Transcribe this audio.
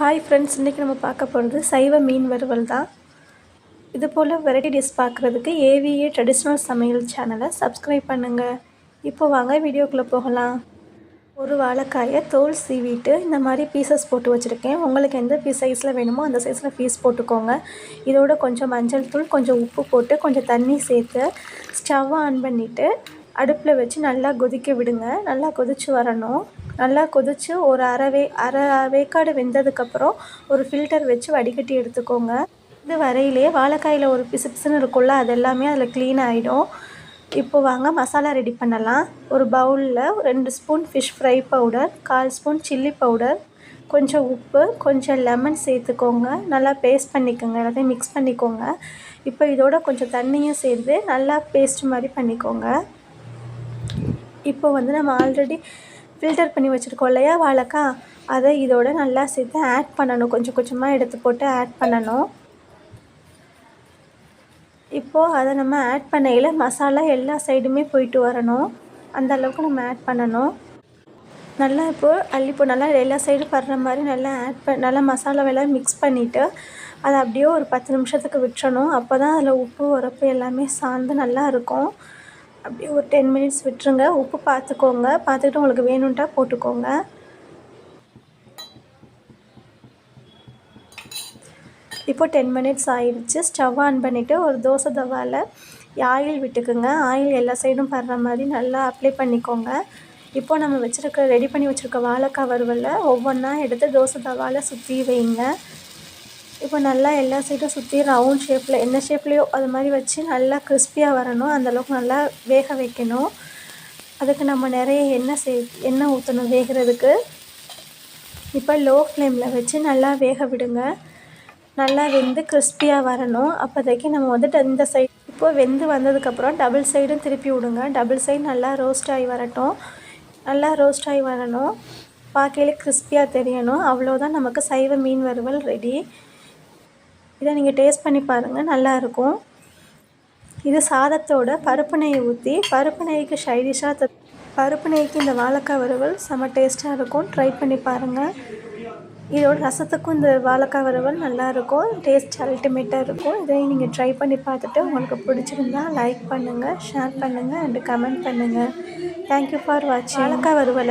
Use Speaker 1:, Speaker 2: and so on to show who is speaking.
Speaker 1: Hi friends இன்றைக்கி நம்ம பார்க்க போகிறது சைவ மீன் வறுவல் தான். இது போல் வெரைட்டி டிஷ் பார்க்குறதுக்கு ஏவிஏ ட்ரெடிஷ்னல் சமையல் சேனலை சப்ஸ்கிரைப் பண்ணுங்கள் இப்போ வாங்க வீடியோக்குள்ளே போகலாம். ஒரு வாழைக்காயை தோல் சீவிட்டு இந்த மாதிரி பீசஸ் போட்டு வச்சுருக்கேன். உங்களுக்கு எந்த பீஸ் சைஸில் வேணுமோ அந்த சைஸில் பீஸ் போட்டுக்கோங்க. இதோட கொஞ்சம் மஞ்சள் தூள் கொஞ்சம் உப்பு போட்டு கொஞ்சம் தண்ணி சேர்த்து ஸ்டவ் ஆன் பண்ணிவிட்டு அடுப்பில் வச்சு நல்லா கொதிக்க விடுங்க. நல்லா கொதித்து வரணும். நல்லா கொதித்து ஒரு அரை வே அரை வேக்காடு வெந்ததுக்கப்புறம் ஒரு ஃபில்டர் வச்சு வடிகட்டி எடுத்துக்கோங்க. இது வரையிலே வாழைக்காயில் ஒரு பிசு பிசுன்னு இருக்கும்ல அது எல்லாமே அதில் க்ளீன் ஆகிடும் இப்போ வாங்க மசாலா ரெடி பண்ணலாம். ஒரு பவுலில் ரெண்டு ஸ்பூன் ஃபிஷ் ஃப்ரை பவுடர் கால் ஸ்பூன் சில்லி பவுடர் கொஞ்சம் உப்பு கொஞ்சம் லெமன் சேர்த்துக்கோங்க. நல்லா பேஸ்ட் பண்ணிக்கோங்க எல்லாத்தையும் மிக்ஸ் பண்ணிக்கோங்க. இப்போ இதோட கொஞ்சம் தண்ணியும் சேர்த்து நல்லா பேஸ்ட் மாதிரி பண்ணிக்கோங்க. இப்போ வந்து நம்ம ஆல்ரெடி ஃபில்டர் பண்ணி வச்சுருக்கோம் இல்லையா வாழைக்காய் அதை இதோட நல்லா சேர்த்து ஆட் பண்ணணும். கொஞ்சம் கொஞ்சமாக எடுத்து போட்டு ஆட் பண்ணணும். இப்போது அதை நம்ம ஆட் பண்ணையில் மசாலா எல்லா சைடுமே போயிட்டு வரணும். அந்த அளவுக்கு நம்ம ஆட் பண்ணணும். நல்லா இப்போது அள்ளிப்போ நல்லா எல்லா சைடும் படுற மாதிரி நல்லா ஆட் ப நல்லா மசாலாவெல்லாம் மிக்ஸ் பண்ணிவிட்டு அதை அப்படியே ஒரு பத்து நிமிஷத்துக்கு விட்டுறணும். அப்போ தான் அதில் உப்பு உரப்பு எல்லாமே சார்ந்து நல்லா இருக்கும். அப்படியே ஒரு டென் மினிட்ஸ் விட்டுருங்க. உப்பு பார்த்துக்கோங்க. பார்த்துக்கிட்டு உங்களுக்கு வேணுன்ட்டா போட்டுக்கோங்க. இப்போ டென் மினிட்ஸ் ஆயிடுச்சு. ஸ்டவ் ஆன் பண்ணிவிட்டு ஒரு தோசை தவாவில் ஆயில் விட்டுக்குங்க. ஆயில் எல்லா சைடும் படுற மாதிரி நல்லா அப்ளை பண்ணிக்கோங்க. இப்போ நம்ம வச்சுருக்க ரெடி பண்ணி வச்சுருக்க வாழைக்காய் வறுவலில் ஒவ்வொன்றா எடுத்து தோசை தவாவில் சுற்றி வைங்க. இப்போ நல்லா எல்லா சைடும் சுற்றி ரவுண்ட் ஷேப்பில் என்ன ஷேப்லேயோ அது மாதிரி வச்சு நல்லா கிறிஸ்பியாக வரணும். அந்தளவுக்கு நல்லா வேக வைக்கணும். அதுக்கு நம்ம நிறைய எண்ணெய் சே எண்ணெய் ஊற்றணும் வேகிறதுக்கு. இப்போ லோ ஃப்ளேமில் வச்சு நல்லா வேக விடுங்க. நல்லா வெந்து கிறிஸ்பியாக வரணும். அப்போதைக்கு நம்ம வந்துட்டு இந்த சைட் இப்போது வெந்து வந்ததுக்கப்புறம் டபுள் சைடும் திருப்பி விடுங்க. டபுள் சைடு நல்லா ரோஸ்ட் ஆகி வரட்டும். நல்லா ரோஸ்ட் ஆகி வரணும். பார்க்கையிலே கிறிஸ்பியாக தெரியணும். அவ்வளோதான் நமக்கு சைவ மீன் வறுவல் ரெடி இதை நீங்கள் டேஸ்ட் பண்ணி பாருங்கள் நல்லாயிருக்கும் இது சாதத்தோட பருப்பு நெய் ஊற்றி பருப்பு நெய்க்கு ஷைடிஷாக த பருப்பு நெய்க்கு இந்த வாழைக்காய் வறுவல் செம்ம டேஸ்ட்டாக இருக்கும். ட்ரை பண்ணி பாருங்கள் இதோட ரசத்துக்கும் இந்த வாழைக்காய் வறுவல் நல்லாயிருக்கும் டேஸ்ட் அல்டிமேட்டாக இருக்கும். இதை நீங்கள் ட்ரை பண்ணி பார்த்துட்டு உங்களுக்கு பிடிச்சிருந்தா லைக் பண்ணுங்கள் ஷேர் பண்ணுங்கள் அண்டு கமெண்ட் பண்ணுங்கள் தேங்க்யூ ஃபார் வாட்சிங் வாழைக்காய் வறுவல்